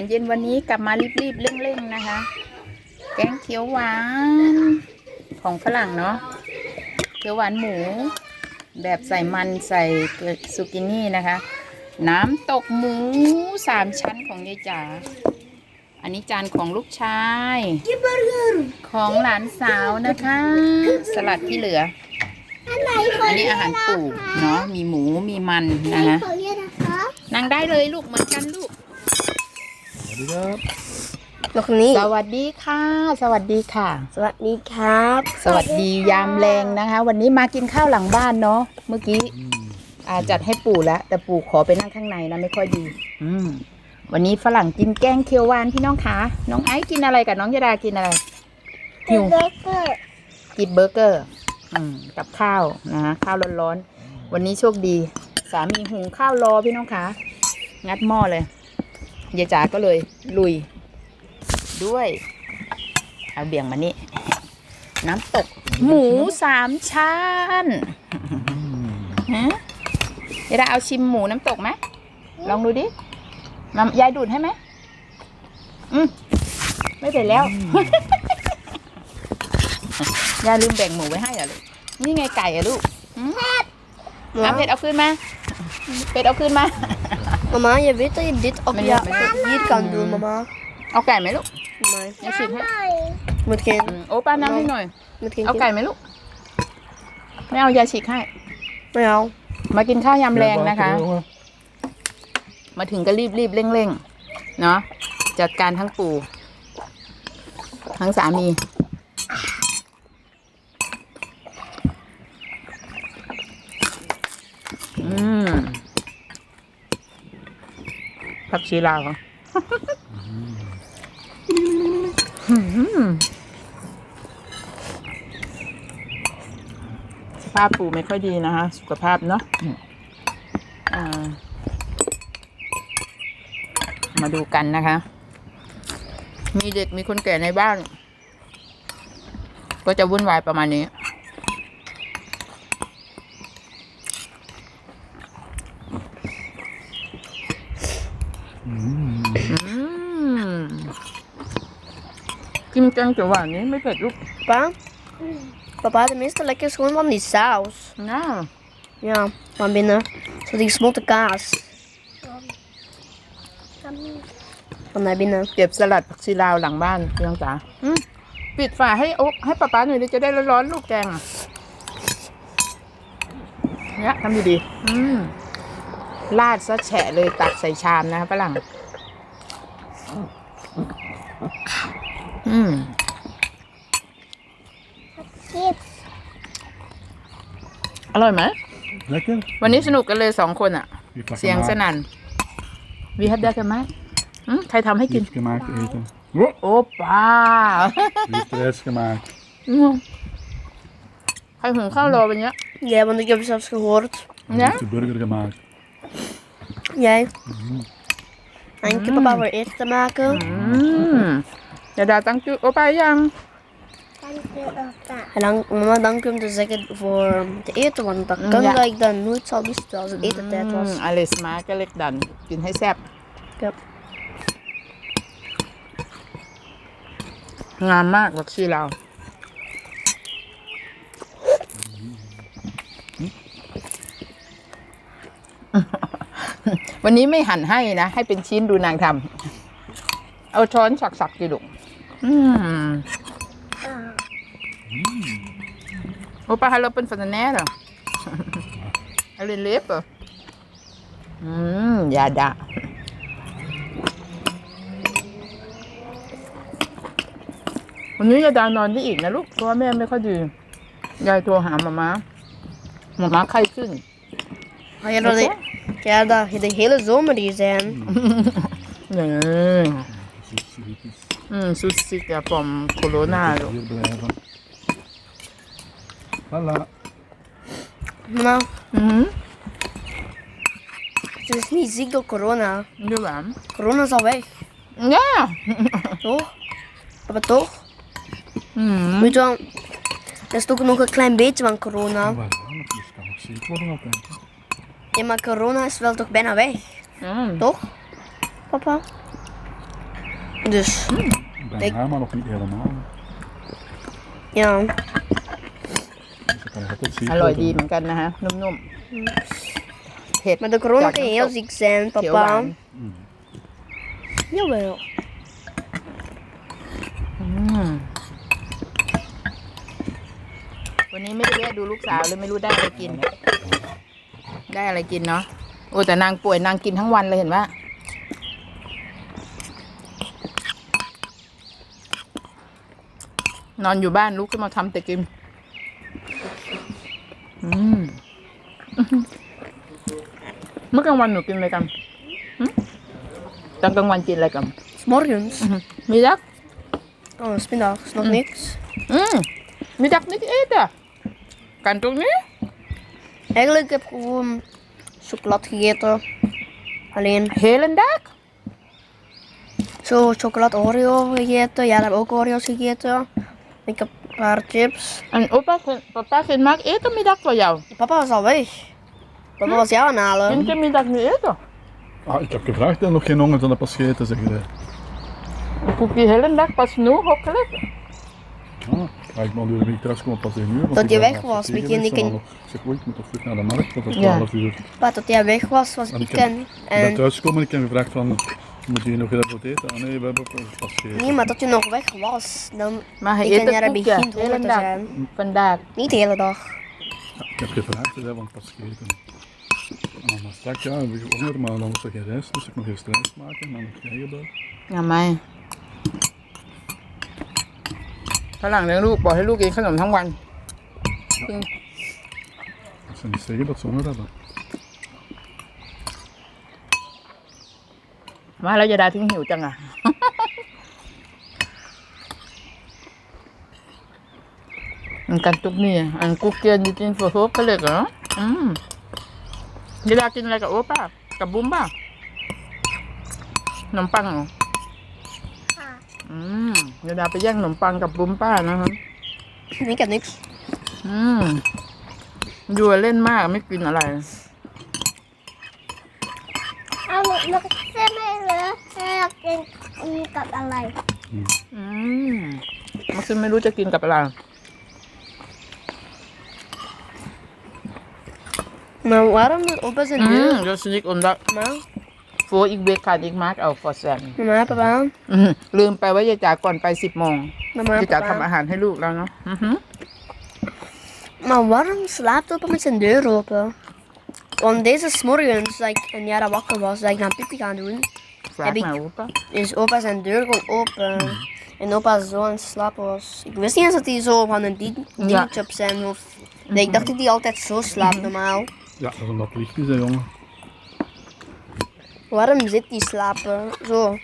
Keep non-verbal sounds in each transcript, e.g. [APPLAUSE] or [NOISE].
ารเย็นวันนี้กลับมารีบๆเร่งๆนะคะ แกงเขียวหวานของฝรั่งเนาะเขียวหวานหมู แบบใส่มันใส่ซูกินี่นะคะ น้ำตกหมูสามชั้นของยายจ๋าอันนี้จานของลูกชาย ของหลานสาวนะคะ สลัดที่เหลือ อันไหนขออันนี้อาหารปู่เนาะมีหมูมีมันนะคะขอเรียนนะคะนั่งได้เลยลูกเหมือนกันลูกส วัสดีครับแล้วคนนี้ สวัสดีค่ะ สวัสดีค่ะ สวัสดีครับ สวัสดียามแรงนะคะ วันนี้มากินข้าวหลังบ้านเนาะเมื่อกี้อาจัดให้ปู่แล้วแต่ปู่ขอไปนั่งข้างในนะไม่ค่อยดี อืมวันนี้ฝรั่งกินแกงเขียวหวานพี่น้องคะน้องไอซ์กินอะไรกับน้องยาดากินอะไรหิวเบอร์เกอร์กินเบอร์เกอร์ อืมกับข้าวนะข้าวร้อนๆวันนี้โชคดี สามีหุงข้าวรอพี่น้องคะงัดหม้อเลย ยายจ๋าก็เลยลุยด้วย เอาเบี่ยงมานี่ น้ำตก หมูสามชั้นฮะยายดาเอาชิมหมูน้ำตกไหมลองดูดิมายายดูดให้ไหมอืมไม่เป็นแล้ว ยายลืมแบ่งหมูไว้ให้เหรอลูก นี่ไงไก่อะลูกอืมเอาเป็ดเอาขึ้นมา เป็ดเอาขึ้นมา Mama, je weet dat je dit op je hier kan doen, mama. Oké, okay, Melo. Nee. Ik zie het. Moet geen. Opa, nou niet nooit. Moet geen. Oké, Melo. ไม่เอายาฉีกให้ไม่เอามากินข้าวยำแรงนะคะ มาถึงก็รีบรีบเร่งเร่งเนาะจัดการทั้งปู่ทั้งสามี ชีลาวสภาพปู่ไม่ค่อยดีนะคะ สุขภาพเนาะมาดูกันนะคะ มีเด็กมีคนแก่ในบ้าน ก็จะวุ่นวายประมาณนี้ กินแกงเขียวหวานนี้ไม่เผ็ดลูก papa. Papa, de meeste lekker is gewoon van die saus. น่า Ja, van binnen. Zo die gesmolten kaas. Van daar binnen. เก็บสลัดผักชีลาวหลังบ้านพี่น้องจ๋าอืมปิดฝาให้โอ๊กให้ป๊าป๊าหน่อยดิจะได้ร้อนๆลูกแกงอะเนี่ยทำดีๆอืมราดซะแฉะเลยตักใส่ชามนะคะฝรั่ง อืมอร่อยไหม Lekker? วันนี้สนุกกันเลยสองคนอะ Wie heeft dat เสียงส gemaakt? นั่นวีฮับได้กันไหมอืมใครทำให้ Wie กิน heeft gemaakt eten? Oh, โอ้ป้า wie heeft de rest gemaakt? อืมใครหุงข้าวรอวันเนี้ย Ja, want ik heb zelfs gehoord. Wie Ja? heeft de burger gemaakt? Jij. Dank je papa voor eten te maken. อืม เดี๋ยวดาตั้งจุโอป้ายัง En dan, mama, dank je om te zeggen voor te eten, want dat kan Ja. dat ik dat nooit zal wisten als het etentijd อื was. มอลิสมาก็เล็กดันกินให้แซ่บ Yep. งามมากบักชีเราวันนี้ไม่หั่นให้นะ ให้เป็นชิ้นดูนางทำเอาช้อนสักๆดิลูกอืมโอป้าฮัลโ หลเป็นฟันแน่เหรอ อะไรเล็บเหรออืมยาดะ วันนี้ยายดานอนได้อีกนะลูก เพราะว่าแม่ไม่ค่อยดี ยายโทรหามาม่ามาม่าไข้ขึ้น Ga je dat, ja, dat je de hele zomer hier zijn. นี่ Mm, ziek ja, van corona. Voilà. Nou. hm. Ze is niet ziek door corona. Corona is al weg. Ja. [LAUGHS] toch? Maar toch? Mm. Weet je wel, er is toch nog een klein beetje van corona. Maar. Ja, maar corona is wel toch bijna weg. Mm. Toch? Papa? Dus Bijna, maar nog niet helemaal. ja, Dus dan kan je altijd zien. อร่อยดีเหมือนกันนะฮะ นุ่มๆเผ็ด maar de corona Ja, kan dat heel ook. ziek zijn, เขียวหวาน papa. Jawel. อืมวันนี้ไม่ได้แวะดูลูกสาวเลยไม่รู้ได้อะไรกิน ได้อะไรกินเนาะโอ้แต่นางป่วยนางกินทั้งวันเลยเห็นว่า นอนอยู่บ้านลุกขึ้นมาทำแต่กิน อืม เมื่อกลางวันหนูกินอะไรกันหึตอนกลางวันกินอะไรกัน S morgens. มีดัก Oh, s middags nog niks. อืมมีดักนิดเอ็ดอ่ะกันตรงนี้ Eigenlijk heb ik gewoon chocolade gegeten. Alleen เฮเลนดัก zo chocolade Oreo gegeten. Ja, heb ik ook Oreo's gegeten. Ik heb een paar chips. En opa, papa gaat maak etenmiddag voor jou. Papa was al weg. Papa hm? was jou aanhalen. Kun je middag nu eten? Ah, ik heb gevraagd en nog geen honger, dan pas gegeten, zeg je. Ik koek die hele dag pas nu hokkelen. Ja, ik ben door weer thuis komen pas 1 uur. Tot je weg was, ik niet. ik zeg, oh, ik moet toch terug naar de markt, want dat is 12 uur. Maar tot jij weg was, was ik, ik en... Ik ben thuisgekomen en ik heb gevraagd van, moet je nog heel wat eten? Ah nee, we hebben pas gegeten. nee, maar dat je nog weg was. Dan มาให้ ik เอ็ด en ตะ jij กุกจ้ะ begint เฮเล honger น te ดัก zijn. ฟันดัก Niet de hele dag. Ja, ik heb gevraagd, hè, want pas gegeten. En dan was straks, ja, we hebben honger, maar dan moest er geen rijst, dus ik nog geen rijst maken. En dan heb jij gebeld. ทำไมฝรั่งเลี้ยงลูกบอกให้ลูกกินขนมทั้งวัน Dat ze niet zeggen dat ze honger hebben. มาแล้วยาดาถึงหิวจังอะ อันกันตุกนี่อันกุกเกียนยูจินโฟโฮปเขาเลยเหรออืมยาดากินอะไรกับโอ๊ป้ากับบุ้มป่ะขนมปังเหรออืมยาดาไปแย่งขนมปังกับบุ้มป้านะครับ Ik heb niks. อืมยัวเล่นมากไม่กินอะไร แล้วเส้นไม่เลอะให้เรกินกับอะไรอืมักซิมไม่รู้จะกินกับอะไรมาว่าเราไม่อบเส้นอืมเราสนิทอุ่นละมาโฟอีกเบคานอีกมาร์กเอาฟอร์แซนมาป้าป้าลืมไปว่ายายจ๋าก่อนไปสิบโมงยายจ่าทำอาหารให้ลูกแล้วเนาะมาว่าเราสลับตัวเประมาณเดือนรูปะ Want deze is morgens, dat ik een jaar wakker was, dat ik naar pipi gaan doen, heb ik, opa. is opa zijn deur gewoon open. Hmm. En opa zo aan het slapen was. Ik wist niet eens dat hij zo van een dingetje op zijn hoofd. Nee, ik dacht dat hij altijd zo slaapt mhm. normaal. Ja, dat is omdat licht is, jongen. Waarom zit hij slapen? Zo.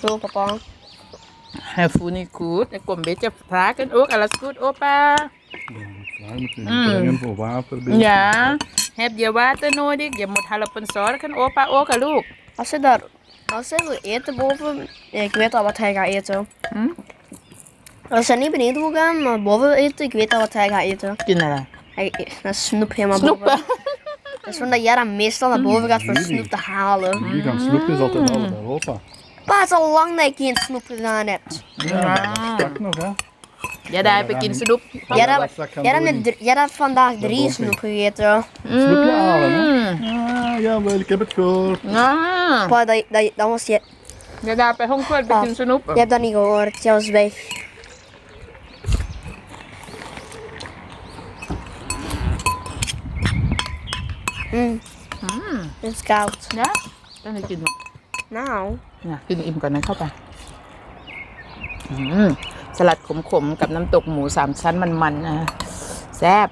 Zo, papa. Hij voelt niet goed. Ik kom een beetje vragen ook. Oh, alles goed, opa? Daar mm. voor water. Dus- ja, heb je water nodig? Je moet helpen zorgen, opa ook, Loek. Als ze daar, als wil eten boven, ik weet al wat hij gaat eten. Hm? Als hij niet beneden wil gaan, maar boven eten, ik weet al wat hij gaat eten. Kinderen. Hij, hij snoep helemaal boven. Dat is dat jij dan meestal naar boven gaat voor snoep te halen. Jullie gaan snoepjes mm. altijd halen bij opa. Pa, is al lang dat je geen snoep gedaan hebt. Ja, ah. nog hè ja daar heb ik in snoep. Jij hebt, ja dan vandaag drie snoep gegeten. Snoepje mm. halen, hè? Ah, ja, wel, ik heb het gehoord. Ah. Ja. Pa, dat, dat, dat was je... ja daar heb honger, ik in snoep. Je hebt dat niet gehoord, jij was weg. Mmm. Het is koud. Ja? Dan heb je het nog. Nou. Ja, kun je even naar kappen. Mmm. สลัดขมๆ กับน้ำตกหมูสามชั้นมันๆนะแซ่บ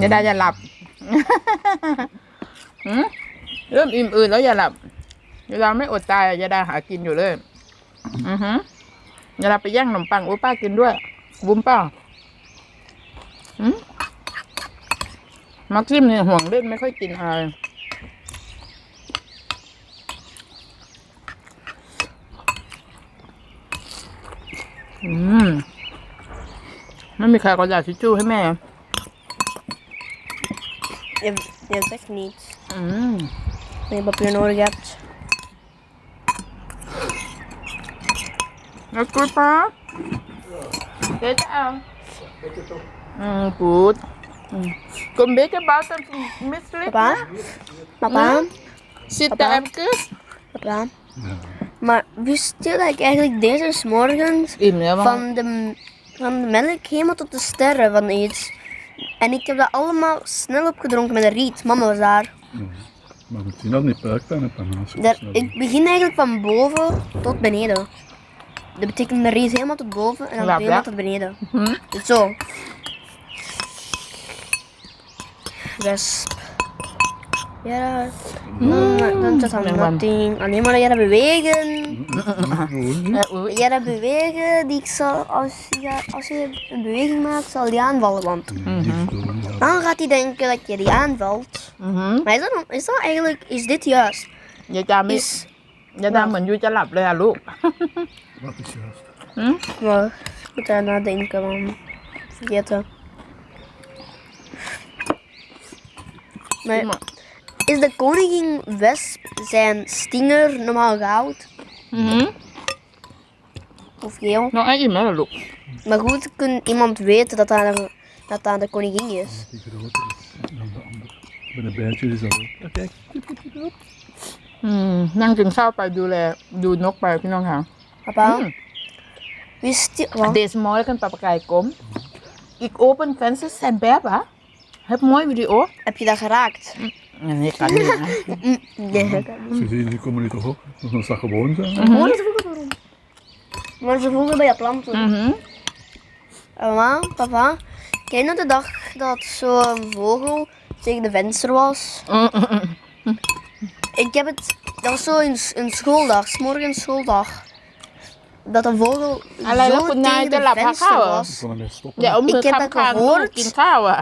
อย่าได้อย่าหลับเริ่มอิ่มอื่นแล้วอย่าหลับอย่าดาไม่อดตายอย่าดาหากินอยู่เลย อือหือย่าดาไปย่างขนมปังโอ้ป้ากินด้วย บุ้มเปล่าอืมมักซิมเนี่ยห่วงเล่นไม่ค่อยกินอะไรอืม ไม่มีใครกระดาษทิชชู่ให้แม่ Je, je zegt niets. Mm. Als je papier nodig hebt. Dat goed, pa? Dit eh. aan. Lekker toch? Mm, goed. Mm. Kom een beetje buiten misselijk. Papa? Papa? Mm. Zit daar even? Papa? Maar wist je dat eigenlijk deze is morgens van de, van de melk helemaal tot de sterren van iets en ik heb dat allemaal snel opgedronken met een riet. Mama was daar. Ja. Maar moet zien dat niet je daar snel ik begin eigenlijk van boven tot beneden. Dat betekent de riet helemaal tot boven en dan Ja, helemaal ja. tot beneden. Hm? Dus zo. Wesp ja mm. Dan dan dat ding. Alleen maar jaren bewegen. Mm. Eh, oh, jaren bewegen die ik zal, als je, als je een beweging maakt, zal die aanvallen. Want mm-hmm. dan gaat hij denken dat je die aanvalt. Mm-hmm. Maar is dat, is dat eigenlijk, is dit juist? Je kan mis. Je kan mijn je lap, ja, loop. Wat is juist? Hm? Maar ik moet daar nadenken, man. Vergeten. Nee. is de koningin wesp zijn stinger normaal goud อือหือ of geel? น้องไอ้อิ่มแล้วเหรอลูก Maar goed, kan iemand weten dat dat, een- dat, dat de koningin is? Die groter is dan de andere. Bij de bijtjes is dat ook. Ja, kijk. อืมนั่งกินข้าวไปดูแลดูนกไปพี่น้องค่ะ Papa, Mm. wist je... Wat? Deze morgen papagaai kom. Ik open vensters zijn beba. Heb mooi video. Heb je dat geraakt? Nee, kan niet. Mm, Nee, dat kan niet. Ze zien, die komen nu toch op. Dus dan zal gewoon zijn. Gewoon ze vroeger waarom? Maar ze vroeger bij je planten. Mhm. Mama, papa, ken je nog de dag dat zo'n vogel tegen de venster was? Ik heb het, dat was zo een, een schooldag, 's morgens schooldag. Dat een vogel Allee, zo dat na tegen de de venster was. Ik de heb dat gaan gehoord.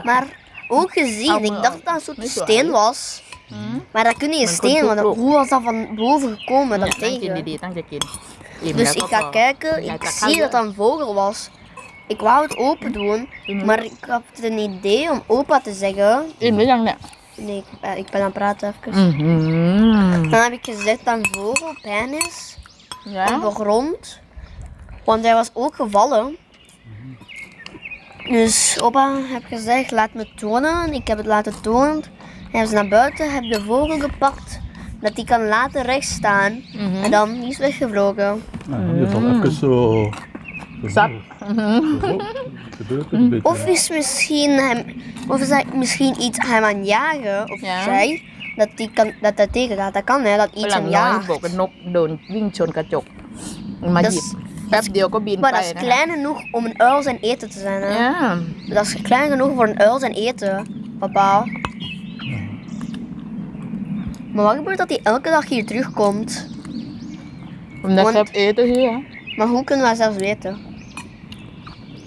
Maar ook gezien. Ik dacht dat dat een soort steen was. Maar dat kun je een steen, want hoe was dat van boven gekomen? Dat tegen. Dus ik ga kijken, ik zie dat dat een vogel was. Ik wou het open doen, maar ik had een idee om opa te zeggen. Nee, eh, ik, ben aan het praten even. Dan heb ik gezegd dat een vogel pijn is. Ja? Op de grond. Want hij was ook gevallen. Dus opa heb gezegd, laat me tonen. Ik heb het laten tonen. Hij is naar buiten, heb de vogel gepakt. Dat hij kan laten rechtstaan. Mhm. En dan die is weggevlogen. Nou, je zal even zo... Zap. [LAUGHS] Zo, gebeurt er een beetje. Of is misschien hem, of is hij misschien iets hem aan jagen, of Ja. zij, dat die kan, dat dat tegen gaat. Dat kan hè, dat ฝ iets รั่ง hem น้อย jaagt. บอกว่านกโดนวิ่งชนกระจก มา Dat หยิบ Pep die ook Maar dat is klein genoeg om een uil zijn eten te zijn. Hè? Ja. Dat is klein genoeg voor een uil zijn eten, papa. Maar wat gebeurt dat hij elke dag hier terugkomt? Omdat Want... eten hier. Maar hoe kunnen wij zelfs weten?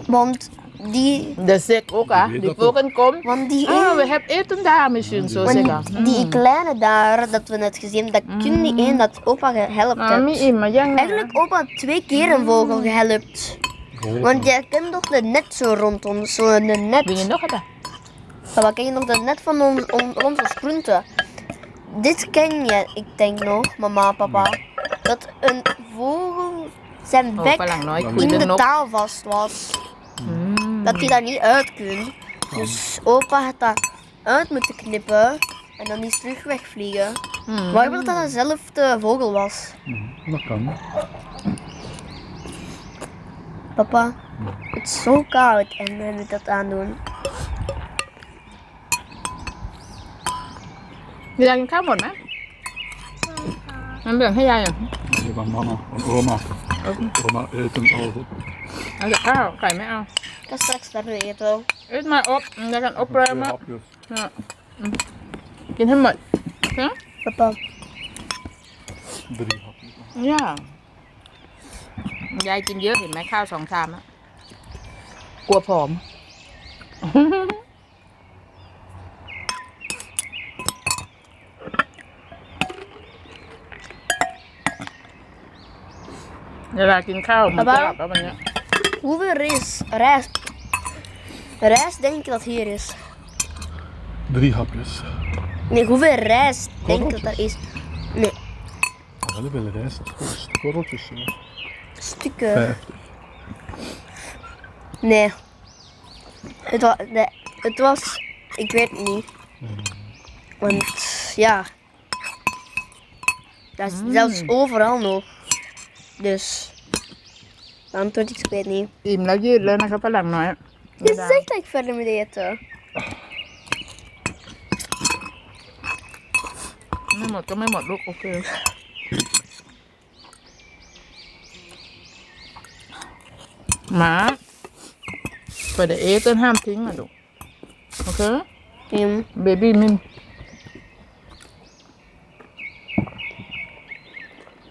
Want die... De ook, hè? Die vogel komt. Want die... Ah, we hebben eten daar misschien, zo zeggen. Die, mm. kleine daar, dat we net gezien dat kun die mm. één dat opa gehelpt ah, heeft. Eigenlijk opa twee keer een vogel mm. gehelpt. Want jij kent toch de net zo rond rond zo'n net. Wil je nog hebben? wat ken je nog dat net van onze groenten? Dit ken je, ik denk nog, mama, papa. Dat een vogel zijn bek in de taal vast was Dat hij dat niet uit kon. Dus opa had dat uit moeten knippen en dan is terug wegvliegen. อืม Waarom dat dat dezelfde vogel was? Mhm, Dat kan. Papa, het is zo koud en we moeten dat aandoen. ยายกินข้าวหมดไหมมันแบ่งให้ยายอ่ะ Die van mama, van oma. Oma eten alles op. เอาแต่ข้าวไก่ไม่เอา Ik ga straks verder eten. เอ็ดมาอบยายกันอบเลย Twee มา hapjes. เนี่ยอืมกินให้หมดนะ Papa, Drie hapjes. ย่ายายกินเยอะเห็นไหมข้าวสองชามอะกลัวผอม เวลากินข้าวมันจะหลับแล้วมันเนี้ย Hoeveel rijst, rijst, rijst denk je dat hier is? Drie hapjes. Nee, hoeveel rijst denk je dat er is? Nee, Ja, wel veel rijst. Korreltjes. zo. stukken. Vijftig. Nee. Het was, nee, het was, ik weet het niet. Want, ja. Dat is zelfs overal nog. Dus, de antwoord is, ik weet niet. อิ่มแล้วยืดแล้วนะครับฝรั่งน้อย Je zegt dat ik verder moet eten. ไม่หมดก็ไม่หมดลูกโอเค หมาเปิดเอต้นห้ามทิ้งอะลูกโอเค Mm. เบบี้มิน Nee, raar. Oh, nee, niet eruit.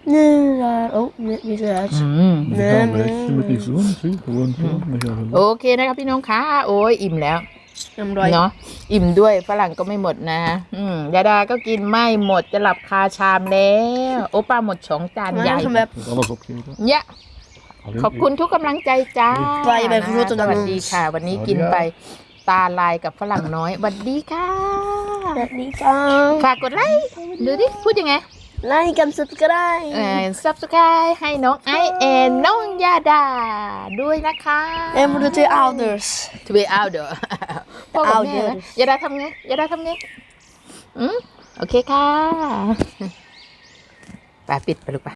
อืม Die gaan weg. Je moet niet zo, zie. Gewoon zo. Dan gaan we โอ weg. เคนะครับพี่น้องคะโอ้ยอิ่มแล้ว I'm right. เนาะอิ่มด้วยฝรั่งก็ไม่หมดนะ อืมยาดาก็กินไม่หมดจะหลับคาชามแล้ว โอป้าหมดสองจานใหญ่ Maar ik heb Je moet alles opgeven. เนี่ย Alleen ขอบคุณทุกกำลังใจจ้าไปไปขอโทษสนะวัสดีค่ะ วันนี้กินไปตาลายกับฝรั่งน้อยสวัสดีค่ะ dat niet aan. ฝากกดไลค์ ดูดิ พูดยังไง Like en subscribe. เอ่อ subscribe ให้น้องไอแอนน้องยาดาด้วยนะคะ En voor de twee ouders. ทวีเอาเด้อพ่อกับแม่นะ Ouders ยาดาทำไงยาดาทำไงอืมโอเคค่ะไปปิดไปลูกไป